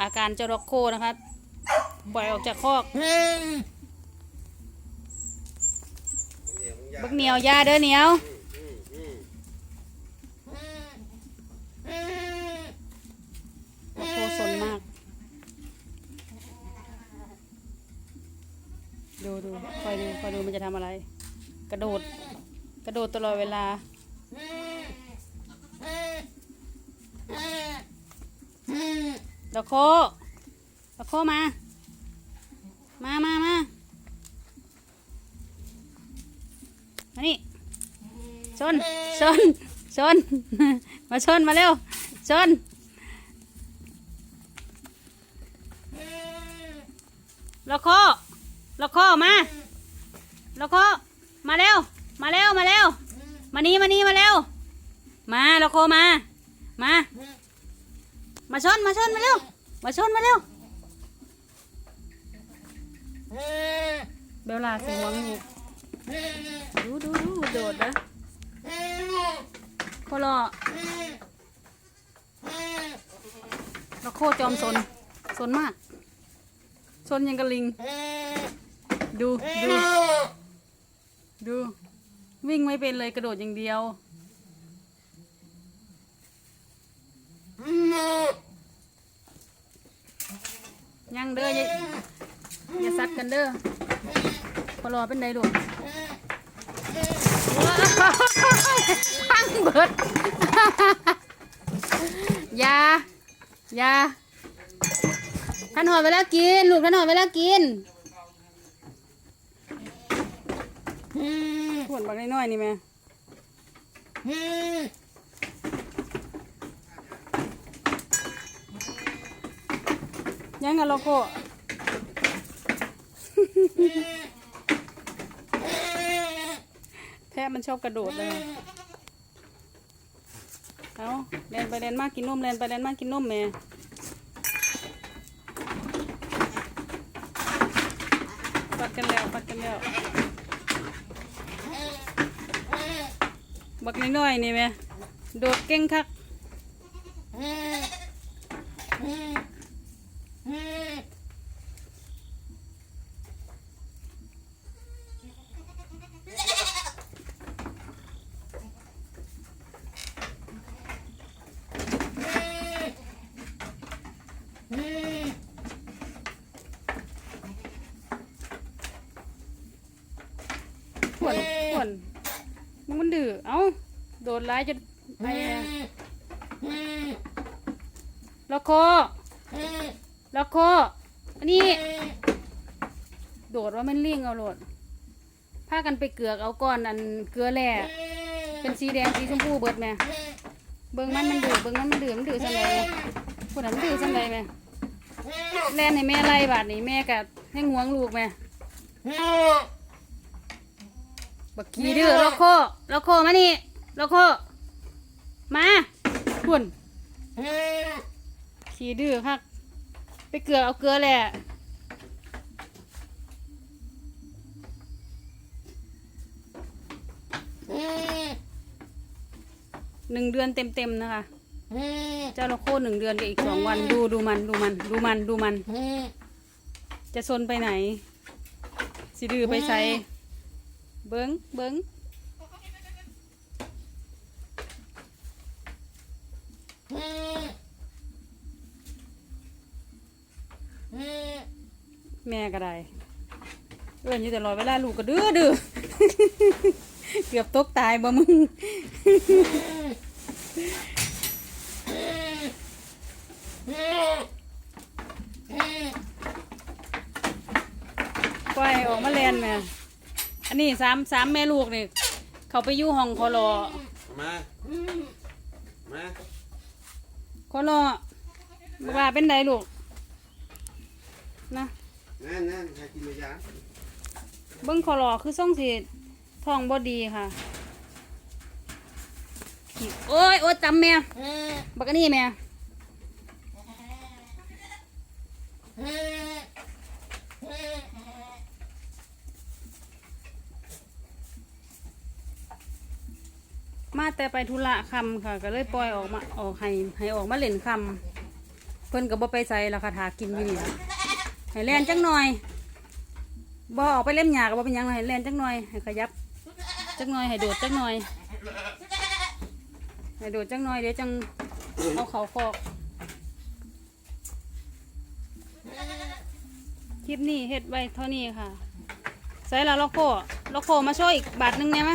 อาการเจ้าด็อกโคนะคะปล่อยออกจากคอกบักเหนียวยาเด้อเหนียวด็อกโคสนมาก ดูดูคอยดูคอยดูมันจะทำอะไร กระโดด กระโดดตลอดเวลา ดอกโคดอกโคมา มามามามานี่ชนชนชน มาชนมาเร็วชนดอกโคดอกโคมาดอกโคมาเร็ว มาเร็ว มาเร็ว มานี่มานี่มาเร็ว มาดอกโคมา มา มาชนมาชนมาเร็วมาชนมาเร็วเบลลาสิหวงอยู่ดูดูดูโดดนะโคลอแล้วโคจอมสนสนมากสนยังกระลิง ดูดูดูวิ่งไม่เป็นเลยกระโดดอย่างเดียว ยังเด้ออย่าอย่าซัดกันเด้อพอรอเป็นไดดูพังเบิดอยาอยาท่านหอยเวลากิน ลูกท่านหอยเวลากินขวนบักน้อยๆนี่แม่ ยังกันโลโก้แพะมันชอบกระโดดเลย เอาเล่นไปเล่นมากกินนมเล่นไปเล่นมากกินนมแม่ปัดกันแล้วปัดกันแล้วบักน้อยๆนี่แม่โดดเก่งคัก ขวนขวนมึงมันดื้อเอ้า โดดร้ายจะไปอะล็อกคอ ล็อกคออันนี้ โดดว่ามันเลี่ยงเอาโหลดพากันไปเกลือกเอาก้อนอันเกลือแร่เป็นสีแดงสีชมพูเบิดแม่เบิ่งมันมันดื้อเบิ่งมันมันดื้อมันดื้อจังไดพูดน่ะมันดื้อจังไดแม่แล่นให้แม่ไล่บาดนี้แม่กะให้งวงลูกแม่บักขี่ดื้อล็อกโคล็อกโคมานี่ล็อกโคมาพุ่นขี่ดื้อคัก ไปเกลือเอาเกลือแหละหนึ่งเดือนเต็มๆนะคะ เจ้าล็อกโคหนึ่งเดือนกับอีกสองวันดูดูมันดูมัน ดูมันดูมัน จะซนไปไหน สิดื้อไปใส่เบิ้งเบิ้ง แม่ก็ได้เอื้อนอยู่แต่รอยเวลาลูกก็ดื้อดื้อเกือบตกตายบ่มึงปล่อยออกมาเรียนแม่อันนี้สามสามแม่ลูกนี่เขาไปอยู่ห้องคอรอมามาคอรอบอกว่าเป็นไดลูกนะ นั่นนั่นให้กินยาเบิ้งคอรอคือส่งสีทองบอดีค่ะขี้โอ้ยโอ้จำแม่บักอันนี่แม่มาแต่ไปธุระคำค่ะ ก็เลยปล่อยออกมาออกให้ให้ออกมาเล่นคำเพิ่นก็บ่ไปใส่แล้วค่ะทากินอยู่นี่ ให้แล่นจังหน่อยบ่ออกไปเล่มหญ้ากบ่เป็นหยังให้แล่นจังหน่อยให้ขยับจังหน่อยให้โดดจังหน่อยให้โดดจังหน่อยเดี๋ยวจังเอาเขาคอกคลิปนี้เฮ็ดไว้เท่านี้ค่ะใส่ละล็อกโคล็อกโคมาช่วยอีกบาทหนึงได้ไหม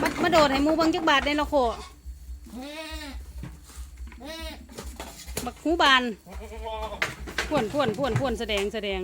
มามาโดดให้หมูเบิ่งจักบาทได้ล็อกโคบักหูบาน พ่วนพ่วนพ่วนพ่วนแสดงแสดง